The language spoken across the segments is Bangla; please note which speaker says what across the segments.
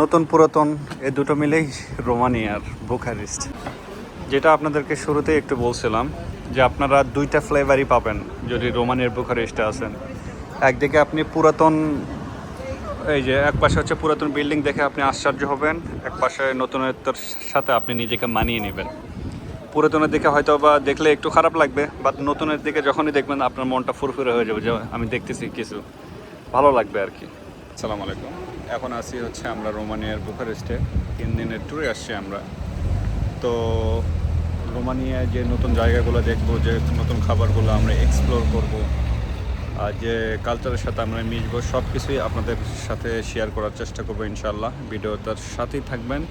Speaker 1: নতুন পুরাতন, এ দুটো মিলেই রোমানিয়ার বুখারিস্ট। যেটা আপনাদেরকে শুরুতেই একটু বলছিলাম, যে আপনারা দুইটা ফ্লেভারই পাবেন যদি রোমানিয়ার বুখারিস্টে আসেন। একদিকে আপনি পুরাতন, এই যে এক পাশে হচ্ছে পুরাতন বিল্ডিং দেখে আপনি আশ্চর্য হবেন, এক পাশে নতুনত্বর সাথে আপনি নিজেকে মানিয়ে নেবেন। পুরাতনের দিকে হয়তো বা দেখলে একটু খারাপ লাগবে বাট নতুনের দিকে যখনই দেখবেন আপনার মনটা ফুরফুরে হয়ে যাবে যে আমি দেখতেছি কিছু। ভালো লাগবে আর কি। আসসালামু আলাইকুম। এখন আসি হচ্ছে আমরা রোমানিয়ার বুখারেস্টে তিন দিনের ট্যুরে আসছি আমরা। তো রোমানিয়ায় যে নতুন জায়গাগুলো দেখব যে নতুন খাবারগুলো আমরা এক্সপ্লোর করব আর যে কালচারের সাথে আমরা মিশবো সব কিছুই আপনাদের সাথে শেয়ার করার চেষ্টা করব ইনশাল্লাহ ভিডিও তার সাথেই থাকবেন।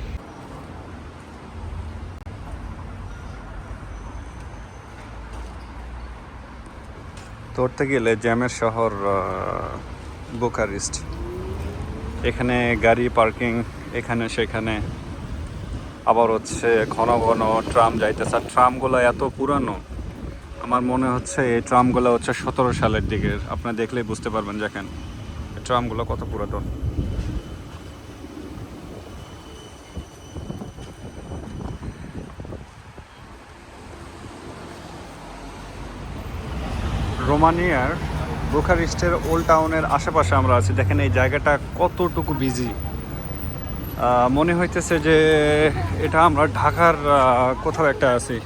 Speaker 1: ধরতে গেলে জ্যামের শহর আহ, বুখারিস্ট এখানে গাড়ি পার্কিং, এখানে সেখানে। আবার হচ্ছে ঘন ঘন ট্রাম যাইতেছে। আর ট্রামগুলো এত পুরানো, আমার মনে হচ্ছে এই ট্রামগুলো হচ্ছে সতেরো সালের দিকের। আপনারা দেখলেই বুঝতে পারবেন, দেখেন। ট্রামগুলো কত পুরাতন। রোমানিয়ার বুখারিস্টের ওল্ড টাউনের আশেপাশে আমরা আছি। দেখেন এই জায়গাটা কতটুকু বিজি মনে হইতেছে যে এটা আমরা ঢাকার কোথাও একটা আছি।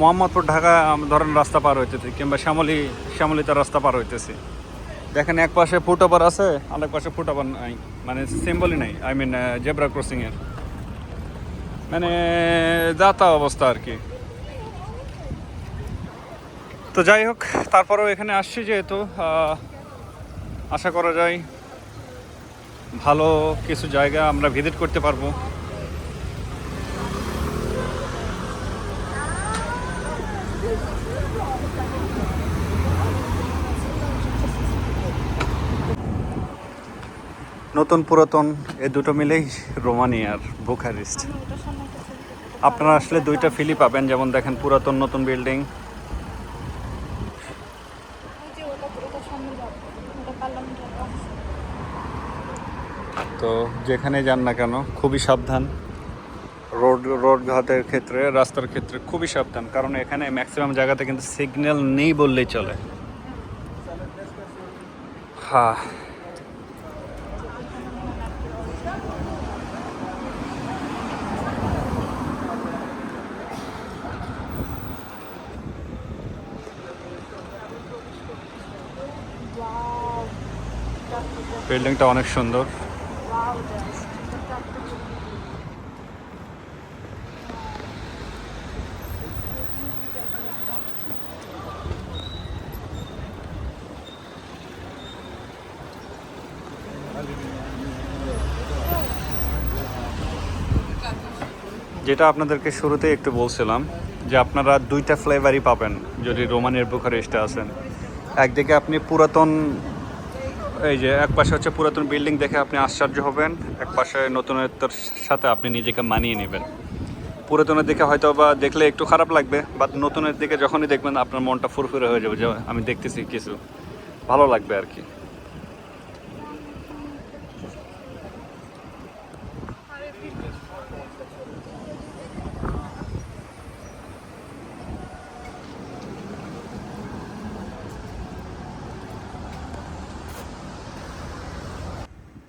Speaker 1: মোহাম্মদপুর ঢাকা ধরেন রাস্তা পার হইতেছি, কিংবা শ্যামলি, শ্যামলিতে রাস্তা পার হইতেছি। দেখেন এক পাশে ফুটওভার আছে, আরেক পাশে ফুটওভার নাই। মানে সিম্বলই নাই আই মিন জেব্রা ক্রসিংয়ের মানে যাতা অবস্থা আর কি। তো যাই হোক, তারপরেও এখানে আসছি যেহেতু আশা করা যায় ভালো কিছু জায়গা আমরা ভিজিট করতে পারব। নতুন পুরাতন এ দুটো মিলেই রোমানিয়ার বুখারিস্ট। আপনারা আসলে দুইটা ফিলি পাবেন, যেমন দেখেন পুরাতন নতুন বিল্ডিং
Speaker 2: যে ওটা ওটা সামনে যাবে ওটা পার্লামেন্টের অফিস
Speaker 1: তো যেখানে যান না কেন, খুবই সাবধান। রোড রোড ঘাটের ক্ষেত্রে, রাস্তার ক্ষেত্রে খুবই সাবধান, কারণ এখানে ম্যাক্সিমাম জায়গাতে কিন্তু সিগন্যাল নেই বললেই চলে। হ্যাঁ বিল্ডিংটা অনেক সুন্দর। যেটা আপনাদেরকে শুরুতেই একটু বলছিলাম যে আপনারা দুইটা ফ্লেভারই পাবেন যদি রোমানের বুখারেস্টে আসেন একদিকে আপনি পুরাতন এই যে এক পাশে হচ্ছে পুরাতন বিল্ডিং দেখে আপনি আশ্চর্য হবেন, এক পাশে নতুনত্বর সাথে আপনি নিজেকে মানিয়ে নেবেন। পুরাতনের দিকে হয়তো বা দেখলে একটু খারাপ লাগবে বাট নতুনের দিকে যখনই দেখবেন আপনার মনটা ফুরফুরে হয়ে যাবে যে আমি দেখতেছি কিছু, ভালো লাগবে আর কি।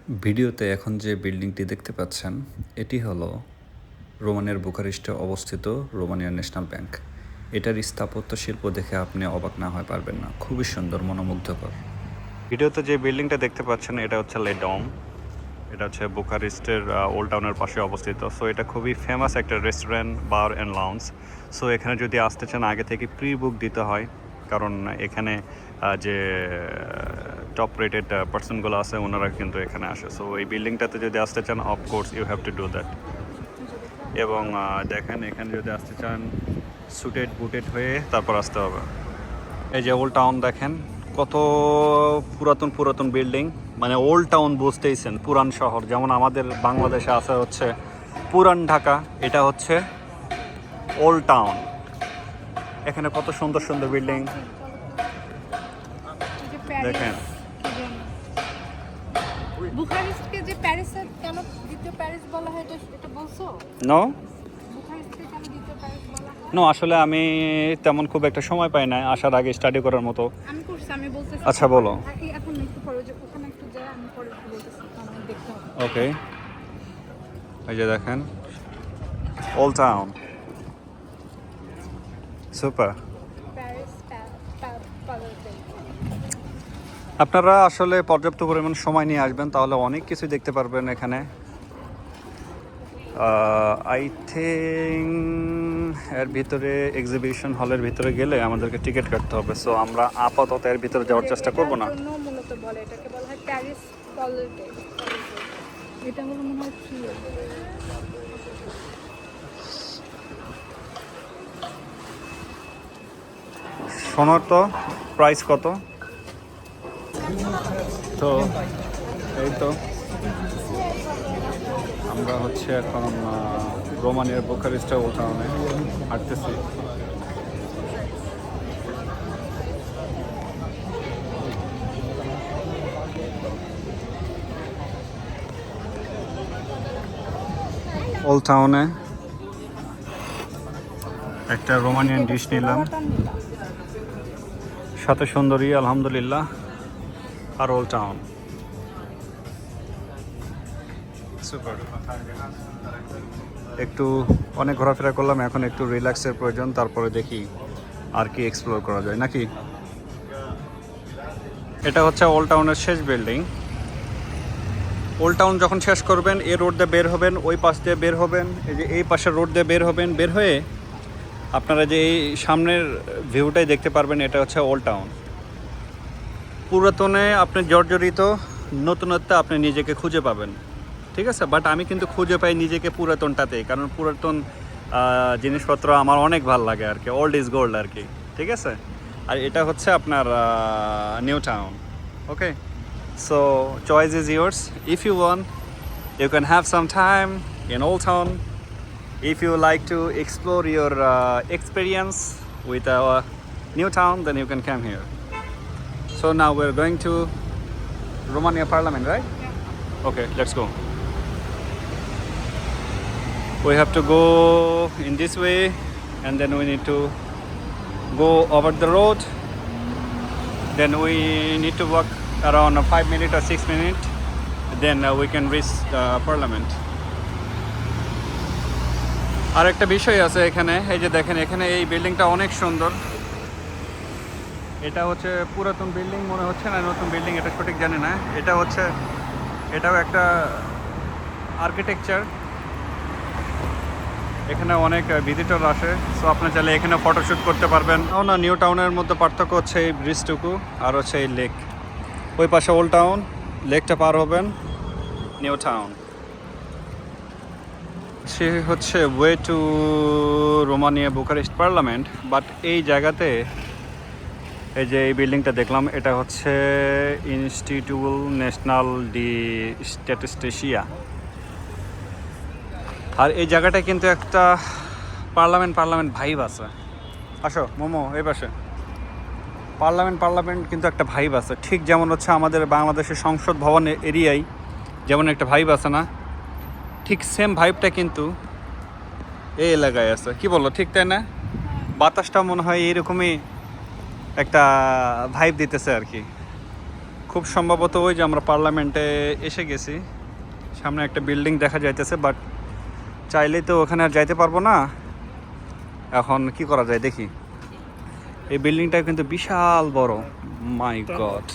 Speaker 1: ভিডিওতে এখন যে বিল্ডিংটি দেখতে পাচ্ছেন, এটি হলো রোমানিয়ার বুখারিস্টে অবস্থিত রোমানিয়ার ন্যাশনাল ব্যাংক। এটার স্থাপত্য শিল্প দেখে আপনি অবাক না হয়ে পারবেন না। খুবই সুন্দর, মনোমুগ্ধকর। ভিডিওতে যে বিল্ডিংটা দেখতে পাচ্ছেন, এটা হচ্ছে লেডম এটা হচ্ছে বুখারিস্টের ওল্ড টাউনের পাশে অবস্থিত। সো এটা খুবই ফেমাস একটা restaurant bar and lounge so এখানে যদি আসতে চান, আগে থেকে প্রি বুক দিতে হয়। কারণ এখানে যে টপ রেটেড পার্সনগুলো আছে, ওনারা কিন্তু এখানে আসে। সো এই বিল্ডিংটাতে যদি আসতে চান of course you have to do that এবং দেখেন, এখানে যদি আসতে চান সুটেড বুটেড হয়ে তারপর আসতে হবে। এই যে ওল্ড টাউন দেখেন, কত পুরাতন পুরাতন বিল্ডিং। মানে ওল্ড টাউন বুঝতেইছেন পুরান শহর। যেমন আমাদের বাংলাদেশে আছে হচ্ছে পুরান ঢাকা, এটা হচ্ছে ওল্ড টাউন এখানে কত সুন্দর সুন্দর বিল্ডিং। দেখেন।
Speaker 2: প্যারিসের কেন দ্বিতীয় প্যারিস বলা হয় এটা এটা বলছো?
Speaker 1: নো নো আসলে আমি তেমন খুব একটা সময় পাই না আসার আগে স্টাডি করার মতো। আচ্ছা, বলো। ওকে এই যে দেখেন old town super
Speaker 2: Paris parlour
Speaker 1: আপনারা আসলে পর্যাপ্ত পরিমাণ সময় নিয়ে আসবেন তাহলে অনেক কিছু দেখতে পারবেন এখানে। আই থিঙ্ক এর ভিতরে এক্সিবিশন হলের ভিতরে গেলে আমাদেরকে টিকিট কাটতে হবে। সো আমরা আপাতত এর ভিতরে যাওয়ার চেষ্টা করব না। সোনার তো প্রাইস কত? তো, এই তো। আমরা হচ্ছে এখন রোমানিয়ার বুখারিস্টা ওল্ড টাউনে হাঁটতেছি। ওল্ড টাউনে একটা রোমানিয়ান ডিশ নিলাম। সাথে সুন্দরী, আলহামদুলিল্লাহ। আর ওল্ড টাউন সুপার একটু অনেক ঘোরাফেরা করলাম এখন একটু রিল্যাক্সের প্রয়োজন তারপরে দেখি আর কি এক্সপ্লোর করা যায় নাকি? এটা হচ্ছে ওল্ড টাউনের শেষ বিল্ডিং ওল্ড টাউন যখন শেষ করবেন এই রোড দিয়ে বের হবেন ওই পাশ দিয়ে বের হবেন এই যে এই পাশের রোড দিয়ে বের হবেন বের হয়ে আপনারা যে এই সামনের ভিউটাই দেখতে পারবেন এটা হচ্ছে ওল্ড টাউন পুরাতনে আপনি জর্জরিত নতুনত্ব আপনি নিজেকে খুঁজে পাবেন। ঠিক আছে? বাট আমি কিন্তু খুঁজে পাই নিজেকে পুরাতনটাতেই। কারণ পুরাতন জিনিসপত্র আমার অনেক ভালো লাগে আর কি ওল্ড ইজ গোল্ড আর কি ঠিক আছে? আর এটা হচ্ছে আপনার new town okay so choice is yours if you want you can have some time in old town you like to explore your uh, experience with our new town then you can come here. So now we're going to romania parliament right Yeah. okay let's go we have to go in this way and then we need to go over the road then we need to walk around five minute or six minute then uh, we can reach the parliament আর একটা বিষয় আছে এখানে এই যে দেখেন এখানে এই বিল্ডিংটা অনেক সুন্দর এটা হচ্ছে পুরাতন বিল্ডিং মনে হচ্ছে না, নতুন বিল্ডিং, এটা সঠিক জানি না। এটা হচ্ছে, এটাও একটা আর্কিটেকচার এখানে অনেক ভিজিটর আসে সো আপনার চাইলে এখানে ফটোশ্যুট করতে পারবেন। ও না নিউ টাউনের মধ্যে পার্থক্য হচ্ছে এই ব্রিজটুকু আর হচ্ছে এই লেক ওই পাশে ওল্ড টাউন লেকটা পার হবেন নিউ টাউন সে হচ্ছে way to Romania Bucharest parliament but এই জায়গাতে এই যে এই বিল্ডিংটা দেখলাম, এটা হচ্ছে ইনস্টিটিউল ন্যাশনাল ডি স্ট্যাটিস্টেশিয়া আর এই জায়গাটা কিন্তু একটা পার্লামেন্ট পার্লামেন্ট ভাইব আছে। আসো, মোমো, এই পাশে। পার্লামেন্ট পার্লামেন্ট কিন্তু একটা ভাইব আছে। ঠিক যেমন হচ্ছে আমাদের বাংলাদেশের সংসদ ভবন এরিয়ায় যেমন একটা ভাইব আছে না, ঠিক সেম ভাইবটা কিন্তু এই এলাকায় আছে। কি বলো ঠিক তাই না? বাতাসটা মনে হয় এইরকমই একটা ভাইব দিতেছে আর কি খুব সম্ভবত ওই যে আমরা পার্লামেন্টে এসে গেছি। সামনে একটা বিল্ডিং দেখা যাইতেছে বাট চাইলেই তো ওখানে আর যাইতে পারব না। এখন কি করা যায় দেখি। এই বিল্ডিংটা কিন্তু বিশাল বড়। মাই গড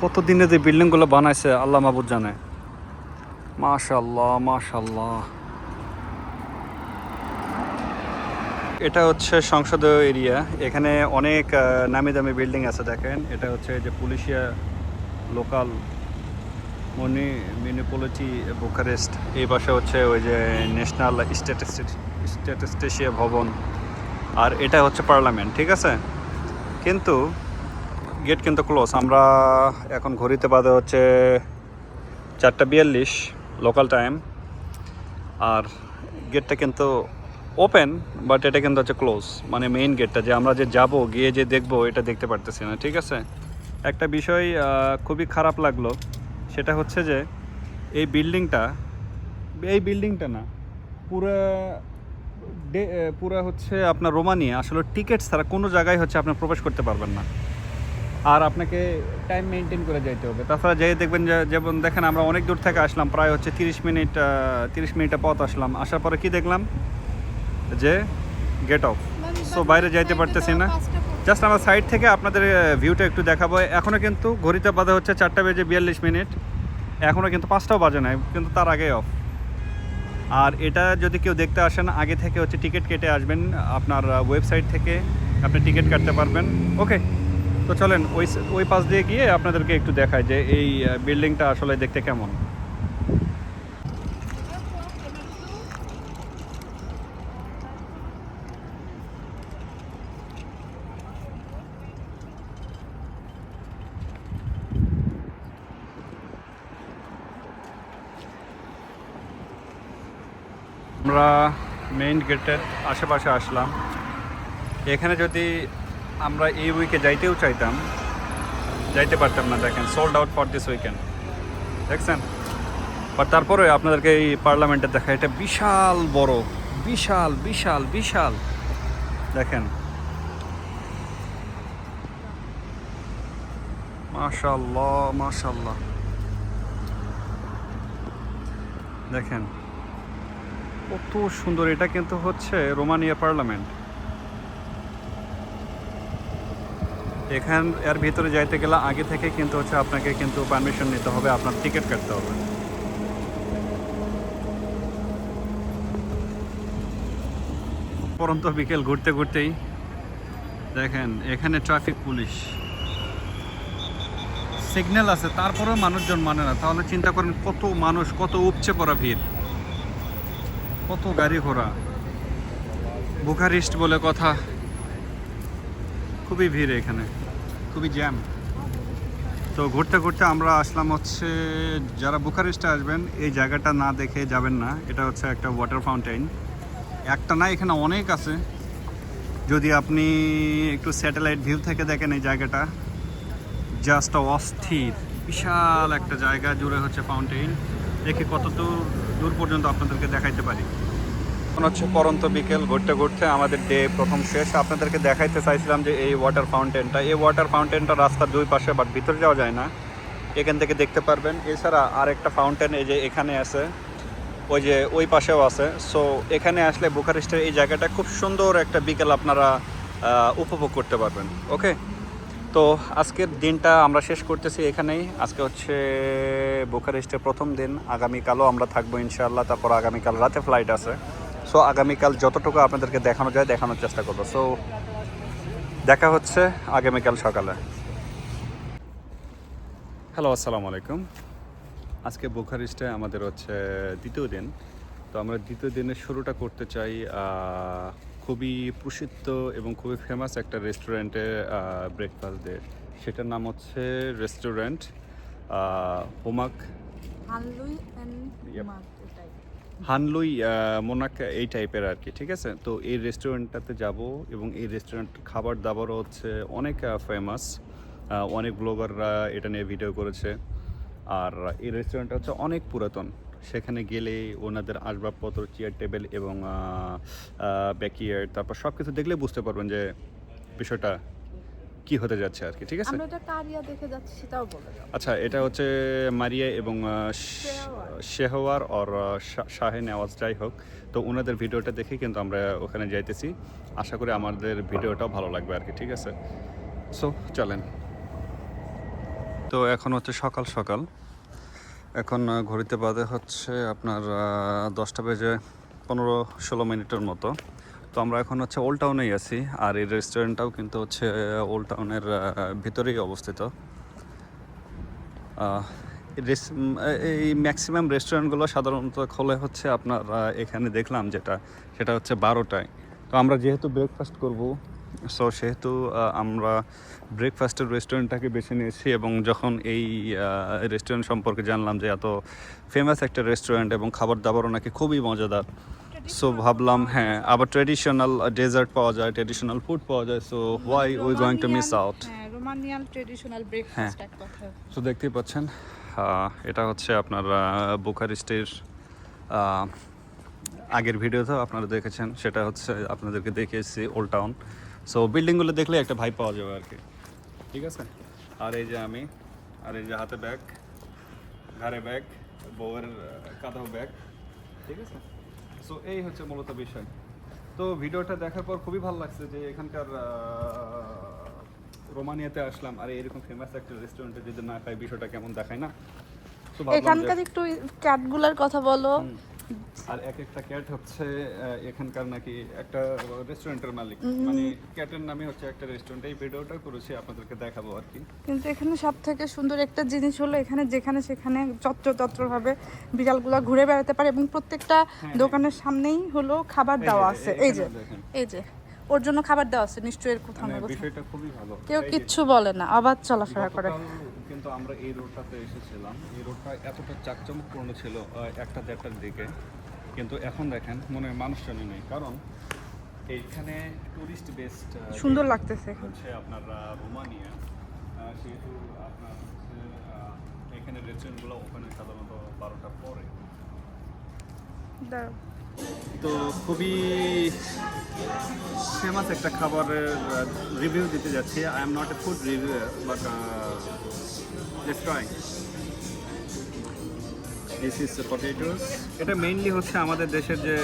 Speaker 1: কত দিনে যে বিল্ডিংগুলো বানাইছে, আল্লাহ মাহবুদ জানে। মাশাল্লাহ মাশাল্লাহ এটা হচ্ছে সংসদীয় এরিয়া। এখানে অনেক নামি দামি বিল্ডিং আছে দেখেন। এটা হচ্ছে যে পুলিশিয়া লোকাল মনি মিউনিপলিটি বুকারেস্ট এই পাশে হচ্ছে ওই যে ন্যাশনাল স্ট্যাটিস্টেশিয়া ভবন। আর এটা হচ্ছে পার্লামেন্ট, ঠিক আছে? কিন্তু গেট কিন্তু ক্লোজ। আমরা এখন ঘড়িতে বাদে হচ্ছে চারটা বিয়াল্লিশ লোকাল টাইম আর গেটটা কিন্তু ওপেন বাট এটা কিন্তু হচ্ছে ক্লোজ মানে মেইন গেটটা যে আমরা যে যাব, গিয়ে যে দেখব, এটা দেখতে পারতেছি না, ঠিক আছে? একটা বিষয় খুবই খারাপ লাগল, সেটা হচ্ছে যে, এই বিল্ডিংটা এই বিল্ডিংটা না, পুরা পুরা হচ্ছে আপনার রোমানিয়া, আসলে টিকিট ছাড়া কোনো জায়গায় হচ্ছে আপনার প্রবেশ করতে পারবেন না। আর আপনাকে টাইম মেনটেন করে যাইতে হবে। তাছাড়া যেই দেখবেন যে, যেমন দেখেন আমরা অনেক দূর থেকে আসলাম, প্রায় হচ্ছে তিরিশ মিনিট তিরিশ মিনিটের পথ আসলাম। আসার পরে কি দেখলাম? যে গেট অফ সো বাইরে যাইতে পারতেছি না। জাস্ট আমার সাইড থেকে আপনাদের ভিউটা একটু দেখাবো। এখনও কিন্তু ঘড়িতে বাজে হচ্ছে চারটা বেজে বিয়াল্লিশ মিনিট। এখনও কিন্তু পাঁচটাও বাজে নাই কিন্তু তার আগে অফ আর এটা যদি কেউ দেখতে আসেন আগে থেকে হচ্ছে টিকিট কেটে আসবেন আপনার ওয়েবসাইট থেকে আপনি টিকিট কাটতে পারবেন। ওকে তো চলেন ওই ওই পাশ দিয়ে গিয়ে আপনাদেরকে একটু দেখায় যে এই বিল্ডিংটা আসলে দেখতে কেমন। আমরা মেইন গেটের আশেপাশে আসলাম। এখানে যদি আমরা এই উইকে যাইতেও চাইতাম, যাইতে পারতাম না, দেখেন sold out for this weekend দেখছেন? বাট তারপরে আপনাদেরকে এই পার্লামেন্টে দেখা, এটা বিশাল বড়, বিশাল বিশাল বিশাল। দেখেন। মাশাল্লাহ মাশাল্লাহ। দেখেন। কত সুন্দর, এটা কিন্তু হচ্ছে রোমানিয়া পার্লামেন্ট। এখান, এর ভিতরে যাইতে গেলে আগে থেকে কিন্তু হচ্ছে আপনাকে কিন্তু পারমিশন নিতে হবে, আপনার টিকিট কাটতে হবে। পরন্ত বিকেল ঘুরতে ঘুরতেই দেখেন, এখানে ট্রাফিক পুলিশ সিগন্যাল আছে, তারপরেও মানুষজন মানে না, তাহলে চিন্তা করেন কত মানুষ, কত উপচে পড়া ভিড়। কত গাড়ি ঘোড়া। বুখারিস্ট বলে কথা। খুবই ভিড় এখানে, খুবই জ্যাম। তো ঘুরতে ঘুরতে আমরা আসলাম হচ্ছে, যারা বুখারিস্টে আসবেন, এই জায়গাটা না দেখে যাবেন না। এটা হচ্ছে একটা ওয়াটার ফাউন্টেন একটা না, এখানে অনেক আছে। যদি আপনি একটু স্যাটেলাইট ভিউ থেকে দেখেন এই জায়গাটা জাস্ট অস্থির। বিশাল একটা জায়গা জুড়ে হচ্ছে ফাউন্টেন দেখে কত দূর দূর পর্যন্ত আপনাদেরকে দেখাইতে পারি। এখন হচ্ছে পরন্ত বিকেল, ঘুরতে ঘুরতে আমাদের ডে প্রথম শেষ। আপনাদেরকে দেখাইতে চাইছিলাম যে এই ওয়াটার ফাউন্টেনটা এই ওয়াটার ফাউন্টেনটা রাস্তার দুই পাশে বাট ভিতরে যাওয়া যায় না। এখান থেকে দেখতে পারবেন। এছাড়া আর একটা ফাউন্টেন এই যে এখানে আছে, ওই যে ওই পাশেও আছে। সো এখানে আসলে বুখারিস্টের এই জায়গাটা খুব সুন্দর একটা বিকেল আপনারা উপভোগ করতে পারবেন। ওকে তো আজকের দিনটা আমরা শেষ করতেছি এখানেই। আজকে হচ্ছে বুখারেস্টের প্রথম দিন। আগামীকালও আমরা থাকব ইনশাআল্লাহ, তারপর আগামীকাল রাতে ফ্লাইট আছে। সো আগামীকাল যতটুকু আপনাদেরকে দেখানো যায়, দেখানোর চেষ্টা করব। সো দেখা হচ্ছে আগামীকাল সকালে। হ্যালো আসসালামু আলাইকুম। আজকে বুখারিস্টে আমাদের হচ্ছে দ্বিতীয় দিন। তো আমরা দ্বিতীয় দিনের শুরুটা করতে চাই খুবই প্রসিদ্ধ এবং খুবই ফেমাস একটা রেস্টুরেন্টে ব্রেকফাস্ট দিয়ে সেটার নাম হচ্ছে রেস্টুরেন্ট হোমাক
Speaker 2: হানলুই
Speaker 1: মোনাক এই টাইপের আর কি ঠিক আছে? তো এই রেস্টুরেন্টটাতে যাব এবং এই রেস্টুরেন্ট খাবার দাবারও হচ্ছে অনেক ফেমাস অনেক ব্লগাররা এটা নিয়ে ভিডিও করেছে। আর এই রেস্টুরেন্টটা হচ্ছে অনেক পুরাতন। সেখানে গেলে ওনাদের আসবাবপত্র চেয়ার টেবিল এবং ব্যাকিয়ার্ড তারপর সব কিছু দেখলে বুঝতে পারবেন যে বিষয়টা কি হতে যাচ্ছে আর কি ঠিক আছে?
Speaker 2: আমরা এটা কারিয়া দেখে যাচ্ছি সেটাও বলে
Speaker 1: আচ্ছা এটা হচ্ছে মারিয়া এবং
Speaker 2: শেহওয়ার।
Speaker 1: আর শাহিন আওয়াজ যাই হোক। তো ওনাদের ভিডিওটা দেখে কিন্তু আমরা ওখানে যাইতেছি। আশা করি আমাদের ভিডিওটাও ভালো লাগবে আর কি ঠিক আছে? সো চলেন। তো এখন হচ্ছে সকাল সকাল। এখন ঘড়িতে বাদে হচ্ছে আপনার দশটা বেজে পনেরো ষোলো মিনিটের মতো। তো আমরা এখন হচ্ছে ওল্ড টাউনেই আছি, আর এই রেস্টুরেন্টটাও কিন্তু হচ্ছে ওল্ড টাউনের ভিতরেই অবস্থিত। এই ম্যাক্সিমাম রেস্টুরেন্টগুলো সাধারণত খোলে হচ্ছে আপনার এখানে দেখলাম যেটা, সেটা হচ্ছে বারোটায়। তো আমরা যেহেতু ব্রেকফাস্ট করব সো সেহেতু আমরা ব্রেকফাস্টের রেস্টুরেন্টটাকে বেছে নিয়েছি এবং যখন এই রেস্টুরেন্ট সম্পর্কে জানলাম যে এত ফেমাস একটা রেস্টুরেন্ট এবং খাবার দাবারও নাকি খুবই মজাদার সো ভাবলাম হ্যাঁ আবার ট্রেডিশনাল ডেজার্ট পাওয়া যায় ট্রেডিশনাল ফুড পাওয়া যায় so why we going to miss out
Speaker 2: হ্যাঁ রোমানিয়ান ট্রেডিশনাল ব্রেকফাস্ট এক কথা
Speaker 1: তো দেখতেই পাচ্ছেন এটা হচ্ছে আপনার বুখারেস্টের আগের ভিডিওতেও আপনারা দেখেছেন সেটা হচ্ছে আপনাদেরকে দেখিয়েছি ওল্ড টাউন সো বিল্ডিংগুলো দেখলে একটা ভাই পাওয়া যাবে আর কি। ঠিক আছে? আর এই যে আমি আর এই যে হাতে ব্যাগ ঘাড়ে ব্যাগ বউয়ের কাঁধাও ব্যাগ ঠিক আছে? সো এই হচ্ছে মূলত বিষয়। তো ভিডিওটা দেখার পর খুবই ভালো লাগছে যে এখানকার রোমানিয়াতে আসলাম। আর এরকম ফেমাস একটা রেস্টুরেন্টে যদি না খাই বিষয়টা কেমন দেখায় না?
Speaker 2: এখানকার একটু ক্যাটগুলার কথা বলো।
Speaker 1: আর এক একটা ক্যাট হচ্ছে এখানকার নাকি একটা রেস্টুরেন্টের মালিক। মানে ক্যাটের নামে হচ্ছে একটা রেস্টুরেন্ট এই ভিডিওটা করেছি আপনাদেরকে দেখাবো আর কি।
Speaker 2: কিন্তু এখানে সব থেকে সুন্দর একটা জিনিস হলো এখানে যেখানে সেখানে চত্র চত্র ভাবে বিড়ালগুলো ঘুরে বেড়াতে পারে এবং প্রত্যেকটা
Speaker 1: হ্যাঁ।
Speaker 2: দোকানের সামনেই হলো খাবার দেওয়া আছে। এই যে এই যে ওর জন্য খাবার দেওয়া আছে নিশ্চয়ই এর কোথাও না কোথাও
Speaker 1: বিষয়টা খুবই ভালো।
Speaker 2: কেউ কিচ্ছু বলে না আবার চলাফেরা করে।
Speaker 1: কিন্তু আমরা এই রোডটাতে এসেছিলাম। এই রোডটা এতটা চাকচমকপূর্ণ ছিল একটা দেড়টার দিকে। কিন্তু এখন দেখেন মনে হয় মানুষজনই নেই। কারণ এইখানে টুরিস্ট বেসড
Speaker 2: সুন্দর লাগতেছে
Speaker 1: হচ্ছে আপনার রোমানিয়া। সেহেতু আপনার এখানে রেস্টুরেন্টগুলো ওখানে সাধারণত বারোটার পরে। তো খুবই ফেমাস একটা খাবারের রিভিউ দিতে যাচ্ছি। I am not a food review but let's this is potatoes এটা মেইনলি হচ্ছে আমাদের দেশের যে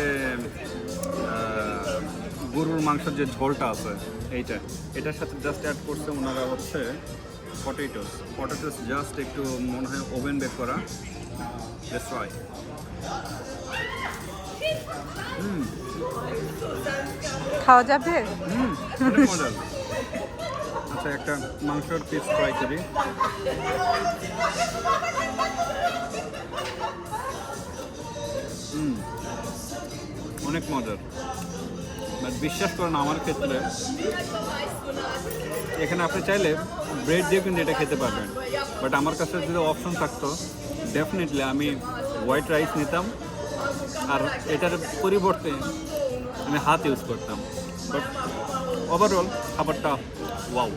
Speaker 1: গরুর মাংসের যে ঝোলটা আছে, এইটা। এটার সাথে জাস্ট অ্যাড করছে ওনারা হচ্ছে পটেটোস পটেটোস জাস্ট একটু মনে হয় ওভেন বেক করা। লেটস
Speaker 2: খাওয়া যাবে?
Speaker 1: আচ্ছা একটা মাংসের পিস ট্রাই করি। অনেক মজার। বাট বিশ্বাস করেন, আমার ক্ষেত্রে এখানে আপনি চাইলে ব্রেড দিয়ে কিন্তু এটা খেতে পারবেন। বাট আমার কাছে যদি অপশন থাকতো ডেফিনেটলি আমি হোয়াইট রাইস নিতাম। আর এটার পরিবর্তে আমি হাত ইউজ করতাম। বাট ওভারঅল খাবারটা ওয়াও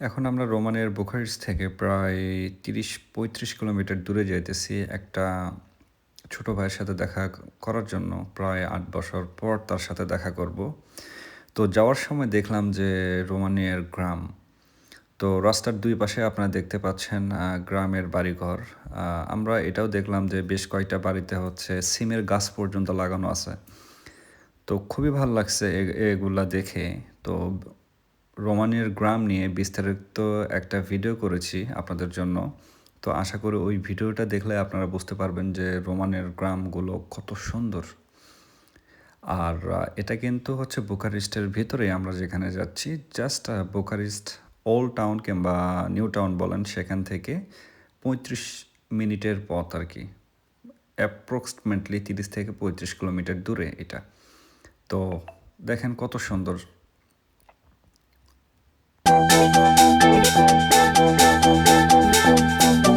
Speaker 1: এখন আমরা রোমানের বুখারিস থেকে প্রায় তিরিশ পঁয়ত্রিশ কিলোমিটার দূরে যাইতেছি একটা ছোট ভাইয়ের সাথে দেখা করার জন্য প্রায় আট বছর পর তার সাথে দেখা করব। তো যাওয়ার সময় দেখলাম যে রোমানিয়ার গ্রাম। তো রাস্তার দুই পাশে আপনারা দেখতে পাচ্ছেন গ্রামের বাড়িঘর। আমরা এটাও দেখলাম যে বেশ কয়েকটা বাড়িতে হচ্ছে সিমের গাছ পর্যন্ত লাগানো আছে। তো খুবই ভালো লাগছে এগুলা দেখে। তো রোমানিয়ার গ্রাম নিয়ে বিস্তারিত একটা ভিডিও করেছি আপনাদের জন্য। তো আশা করি ওই ভিডিওটা দেখলে আপনারা বুঝতে পারবেন যে রোমানের গ্রামগুলো কত সুন্দর। আর এটা কিন্তু হচ্ছে বুকারিস্টের ভিতরে আমরা যেখানে যাচ্ছি জাস্ট বুকারিস্ট ওল্ড টাউন কিংবা নিউ টাউন বলেন, সেখান থেকে পঁয়ত্রিশ মিনিটের পথ আর কি। অ্যাপ্রক্সিমেটলি তিরিশ থেকে পঁয়ত্রিশ কিলোমিটার দূরে এটা। তো দেখেন কত সুন্দর। Thank you.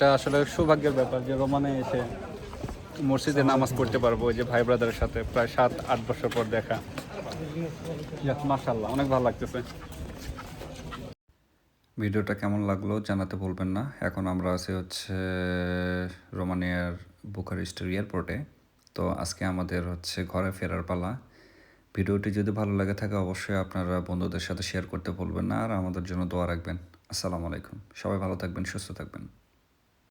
Speaker 3: এটা আসলে সৌভাগ্যের ব্যাপার যে রোমানে এসে মসজিদে নামাজ পড়তে পারব যে ভাই ব্রাদারের সাথে প্রায় সাত, আট বছর পর দেখা। মার্শাল্লাহ অনেক ভালো লাগতেছে।
Speaker 1: ভিডিওটা কেমন লাগল জানাতে বলবেন না। এখন আমরা আছি হচ্ছে রোমানিয়ার বুকারেস্টের এয়ারপোর্টে। তো আজকে আমাদের হচ্ছে ঘরে ফেরার পালা। ভিডিওটি যদি ভালো লাগে থাকে, অবশ্যই আপনারা বন্ধুদের সাথে শেয়ার করতে বলবেন না। আর আমাদের জন্য দোয়া রাখবেন। আসসালামু আলাইকুম। সবাই ভালো থাকবেন, সুস্থ থাকবেন।